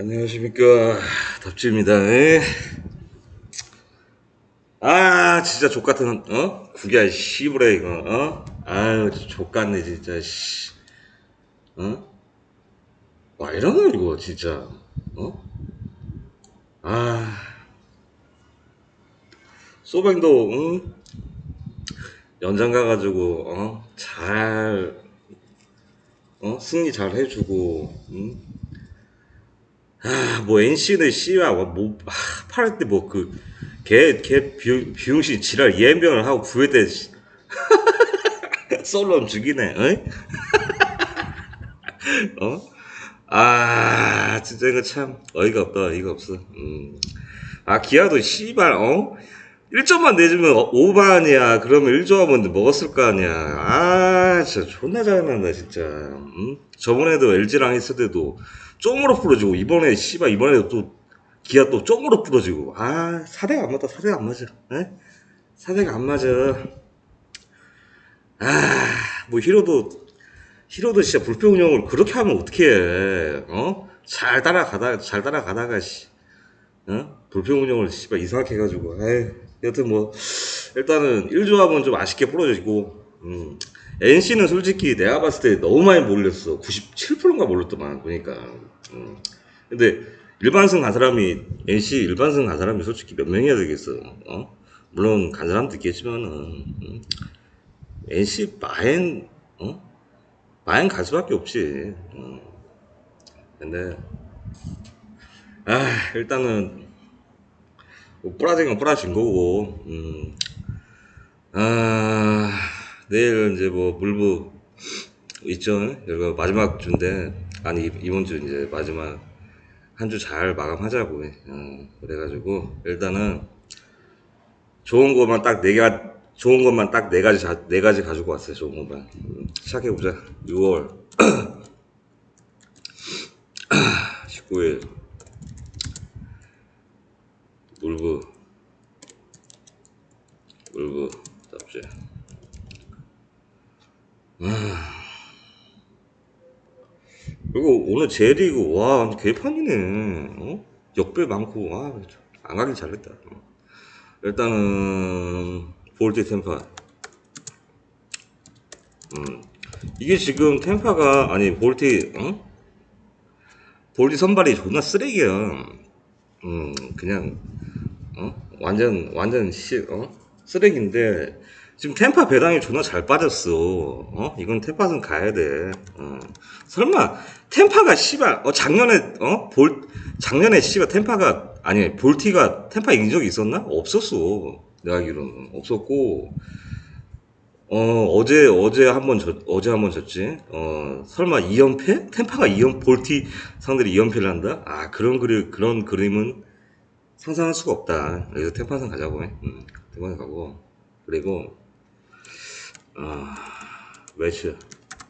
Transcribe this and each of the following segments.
안녕하십니까 덥지입니다 에? 아 진짜 족같은 어 구기야 씨부레 이거 어 아유 족같네 진짜 씨 어? 와 이러나 이거 진짜 어? 아 소뱅도 응? 연장 가가지고 어? 잘 어? 승리 잘 해주고 응? 아, 뭐 NC는 씨야 뭐 아, 팔을 때뭐 그개개 비용신 지랄 예병을 하고 구회대 씨. 솔로 죽이네. 어? 아, 진짜 이거 참 어이가 없다. 어이가 없어. 음. 아, 기아도 씨발 어? 1점만 내주면 5반이야. 그러면 1조하면 먹었을 거 아니야. 아, 진짜 존나 짜증난다, 진짜. 음? 저번에도 LG랑 했을 때도 쫑으로 부러지고, 이번에, 씨발, 이번에도 또, 기아 또 쫑으로 부러지고. 아, 사대가 안 맞다, 사대가 안 맞아. 에? 사대가 안 맞아. 아, 뭐, 히로도, 히로도 진짜 불패 운영을 그렇게 하면 어떻게 해. 어? 잘 따라가다가, 잘 따라가다가, 씨. 어? 불평 운영을 씨발 이상하게 해가지고 에이, 여튼 뭐 일단은 1조합은 좀 아쉽게 부러지고 음, NC는 솔직히 내가 봤을 때 너무 많이 몰렸어 97%인가 몰렸더만 보니까 음. 근데 일반승 간 사람이 NC 일반승 간 사람이 솔직히 몇 명이야 되겠어 어? 물론 간 사람도 있겠지만은 음, NC 마엔 어? 마엔 갈 수밖에 없지 음. 근데 아, 일단은, 뭐, 뿌라진 건 뿌라진 거고, 음, 아, 내일 이제 뭐, 물부 있죠? 여기가 마지막 주인데, 아니, 이- 이번 주 이제 마지막, 한 주 잘 마감하자고, 어, 그래가지고, 일단은, 좋은 것만 딱 네 개, 좋은 것만 딱 네 가지, 자- 네 가지 가지고 왔어요, 좋은 것만. 음, 시작해 보자. 6월 19일. 울브 울브 아. 그리고 오늘 제리그 와 개판이네 어? 역배 많고 와안 가길 잘했다 어. 일단은 볼트 템파 음 이게 지금 템파가 아니 볼트 어? 볼트 선발이 존나 쓰레기야 음 그냥 어? 완전 완전 시, 어? 쓰레기인데 지금 템파 배당이 존나 잘 빠졌어. 어? 이건 템파는 가야 돼. 어. 설마 템파가 씨발 어 작년에 어? 볼 작년에 씨발 템파가 아니 볼티가 템파 이긴 적이 있었나? 없었어. 내가 알기로는 없었고 어 어제 어제 한 번 졌 어제 한 번 졌지. 어 설마 2연패? 템파가 2연 볼티 상대로 2연패를 한다? 아 그런 그리 그런 그림은 상상할 수가 없다. 여기서 템파선 가자고 해. 음, 템파선 가고. 그리고, 아, 매치.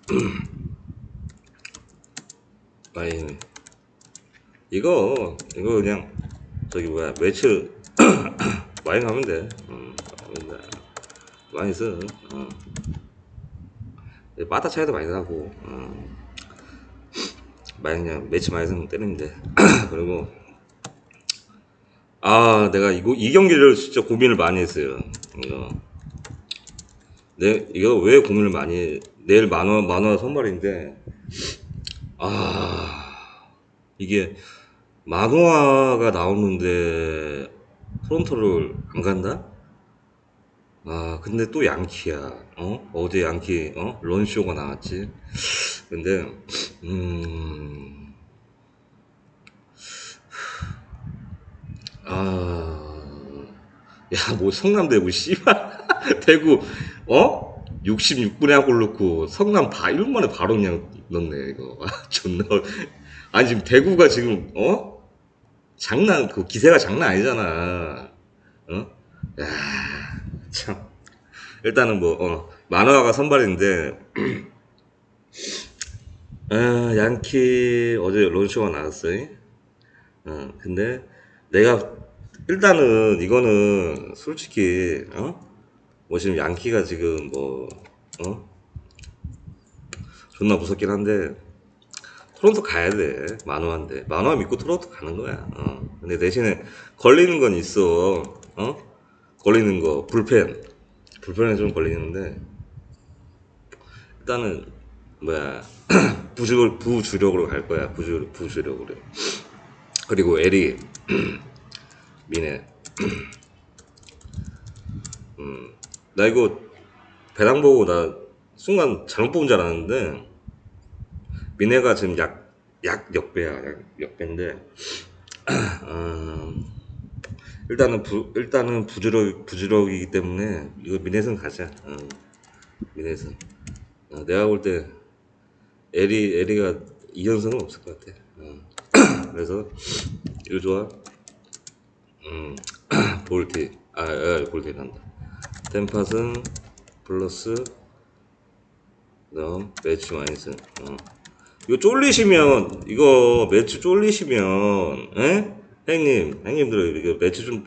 마이애미. 이거, 이거 그냥, 저기 뭐야, 매치, 많이 가면 돼. 음, 가면 돼. 많이 써. 어. 바타 차이도 많이 나고, 음. 많이 그냥 매치 많이 쓰면 때리면 돼. 그리고, 아, 내가 이거 이 경기를 진짜 고민을 많이 했어요. 이거. 내 이거 왜 고민을 많이 해? 내일 만화 만화 선발인데 아 이게 만화가 나오는데 토론토를 안 간다? 아 근데 또 양키야. 어? 어제 양키 어? 런쇼가 나왔지. 근데 음. 아, 야, 뭐 성남대구 씨발 대구 어? 66분에 한 골 넣고 성남 바 1분 만에 바로 그냥 넣네 이거. 아, 존나. 아니 지금 대구가 지금 어? 장난 그 기세가 장난 아니잖아. 어? 야, 참. 일단은 뭐 어, 만화가 선발인데 아, 양키 어제 런쇼가 나왔어요. 어, 근데 내가 일단은 이거는 솔직히 어? 뭐 지금 양키가 지금 뭐 어? 존나 무섭긴 한데 토론토 가야 돼. 만호한데. 만호 믿고 토론토 가는 거야. 어. 근데 대신에 걸리는 건 있어. 어? 걸리는 거. 불펜. 불펜에 좀 걸리는데. 일단은, 뭐야. 부주, 부주력으로 갈 거야. 부주, 부주력으로. 그리고 에리. 미네. 음. 나 이거 배당 보고 나 순간 잘못 본줄 알았는데, 미네가 지금 약, 약 역배야. 약 역배인데, 음, 일단은 부, 일단은 부주력, 부주력이기 때문에, 이거 미네선 가자. 어, 미네선. 어, 내가 볼 때, 에리, 에리가 2연승은 없을 것 같아. 어. 그래서, 이거 좋아. 음, 볼티. 아, 아 볼티 간다. 템팟은 플러스, 그 다음, 매치 마이너스. 어. 이거 쫄리시면 이거 매치 쫄리시면 에? 형님 형님들 이거 매치 좀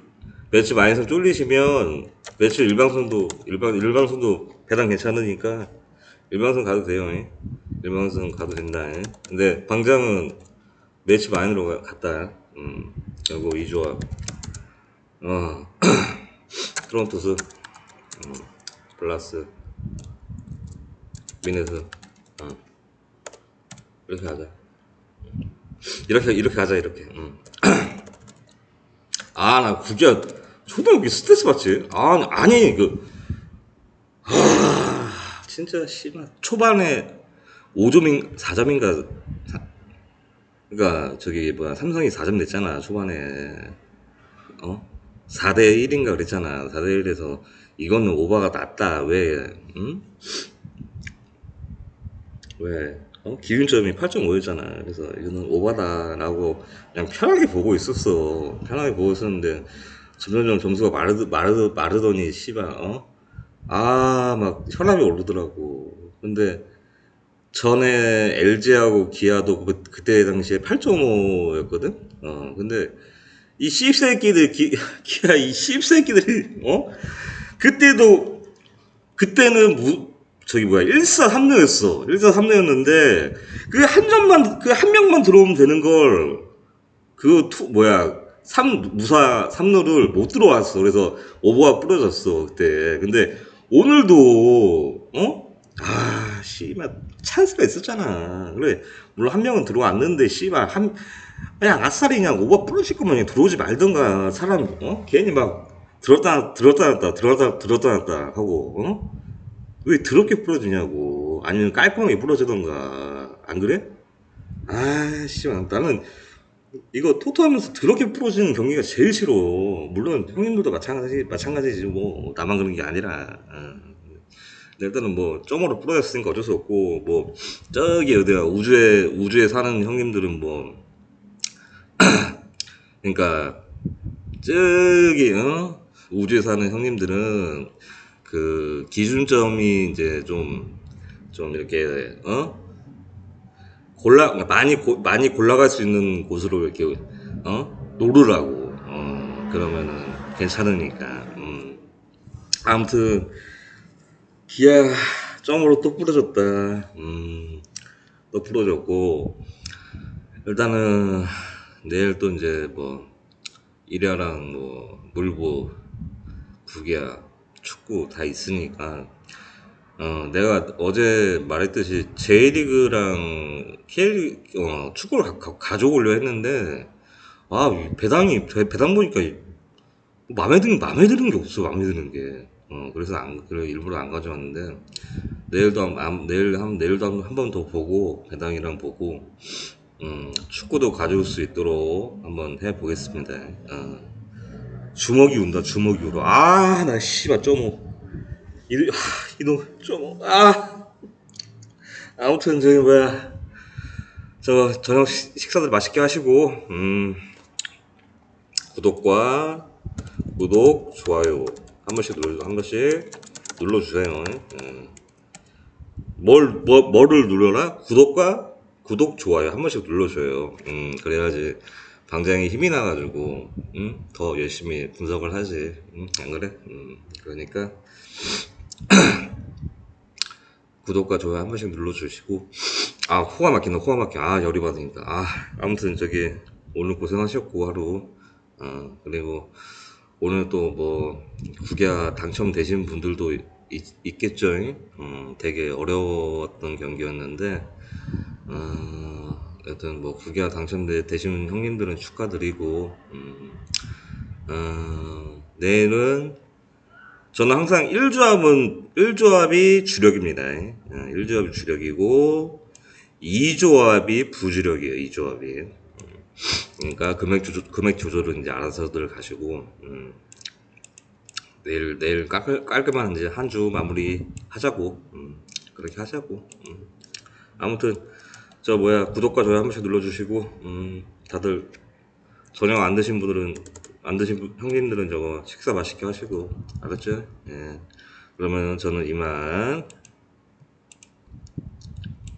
매치 마이너스 쫄리시면 매치 일방선도 일방 일방선도 배당 괜찮으니까 일방선 가도 돼요 에? 일방선 가도 된다 에? 근데 방장은 매치 가- 갔다 음 그리고 이 조합 어 트론토스 음, 플러스 미네스 어. 이렇게 하자. 이렇게 이렇게 하자 이렇게. 응. 아나 구기야 초등학교 스트레스 받지? 아 아니 그. 아 진짜 씨발 초반에 5점인 4점인가 그러니까 저기 뭐야 삼성이 4점 냈잖아 초반에 어 4대 1인가 그랬잖아 4대 1에서 이거는 오바가 낫다 왜 응? 왜? 어? 기준점이 8.5였잖아. 그래서 이거는 오바다라고 그냥 편하게 보고 있었어. 편하게 보고 있었는데 점점점 점수가 마르, 마르, 마르더니 씨발 어? 아, 막 혈압이 오르더라고. 근데 전에 LG하고 기아도 그, 그때 당시에 8.5였거든? 어, 근데 이 씹새끼들, 기, 기아 이 씹새끼들이, 어? 그때도 그때는 무, 저기 뭐야 1사 3루였어. 1사 3루였는데 그 한 점만 그 한 명만 들어오면 되는 걸그 투 뭐야 3 무사 3루를 못 들어왔어. 그래서 오버가 부러졌어 그때. 근데 오늘도 어? 아 씨발 찬스가 있었잖아. 그래 물론 한 명은 들어왔는데 씨발 한 그냥 아싸리 그냥 오버 부러질 거면 그냥 들어오지 말던가. 사람 어? 괜히 막 들었다 들었다 놨다 들었다 들었다 놨다 하고 어? 왜 더럽게 부러지냐고. 아니면 깔끔하게 부러지던가. 안 그래? 아 씨발 나는 이거 토토하면서 더럽게 부러지는 경기가 제일 싫어. 물론 형님들도 마찬가지 마찬가지지 뭐. 나만 그런 게 아니라. 어. 일단은 뭐 점으로 부러졌으니까 어쩔 수 없고 뭐 저기 어디야 우주에 우주에 사는 형님들은 뭐 그러니까 저기 어? 우주에 사는 형님들은 그 기준점이 이제 좀좀 이렇게 어? 골라 그러니까 많이 고, 많이 골라갈 수 있는 곳으로 이렇게 어? 노르라고 어 그러면은 괜찮으니까 음. 아무튼 기아 점으로 또 부러졌다. 음또 부러졌고 일단은 내일 또 이제 뭐 일야랑 뭐 물보 구기야 축구 다 있으니까 어 내가 어제 말했듯이 J리그랑 K리그 어 축구를 가, 가, 가져오려 했는데 아이 배당이 배- 배당 보니까 이- 마음에 드는 마음에 드는 게 없어 마음에 드는 게 어, 그래서 안 그래 일부러 안 가져왔는데 내일도 한, 한- 내일 한 내일도 한 번 더 보고 배당이랑 보고 음, 축구도 가져올 수 있도록 한번 해 보겠습니다. 어. 주먹이 운다 주먹이 울어 아나 씨발 쪼모 이, 하, 이놈 쪼모 아. 아무튼 저기 뭐야. 저 저녁 식- 식사들 맛있게 하시고 음. 구독과 구독 좋아요. 한 번씩 눌러 한 번씩 눌러주세요. 음. 뭘, 뭐, 뭐를 눌러라? 구독과 구독, 좋아요 한 번씩 눌러줘요. 음, 그래야지 방장이 힘이 나가지고, 음, 더 열심히 분석을 하지. 음, 안 그래? 음, 그러니까, 구독과 좋아요 한 번씩 눌러주시고, 아 코가 막힌다 코가 막혀. 아 열이 받으니까. 아 아무튼 저기 오늘 고생하셨고 하루. 어 그리고 오늘 또 뭐 국야 당첨되신 분들도 있, 겠죠 음, 되게 어려웠던 경기였는데 어, 여튼 뭐 국야 당첨되신 형님들은 축하드리고 음, 어, 내일은 저는 항상 1조합은 1조합이 주력입니다. 1조합이 주력이고 2조합이 부주력이에요. 2조합이. 그러니까 금액 조절, 금액 조절은 이제 알아서들 가시고 음, 내일 내일 깔, 깔끔한 이제 한 주 마무리 하자고 음, 그렇게 하자고 음. 아무튼 저 뭐야 구독과 좋아요 한 번씩 눌러주시고 음, 다들 저녁 안 드신 분들은 안 드신 분- 형님들은 저거 식사 맛있게 하시고 알았죠? 예. 그러면 저는 이만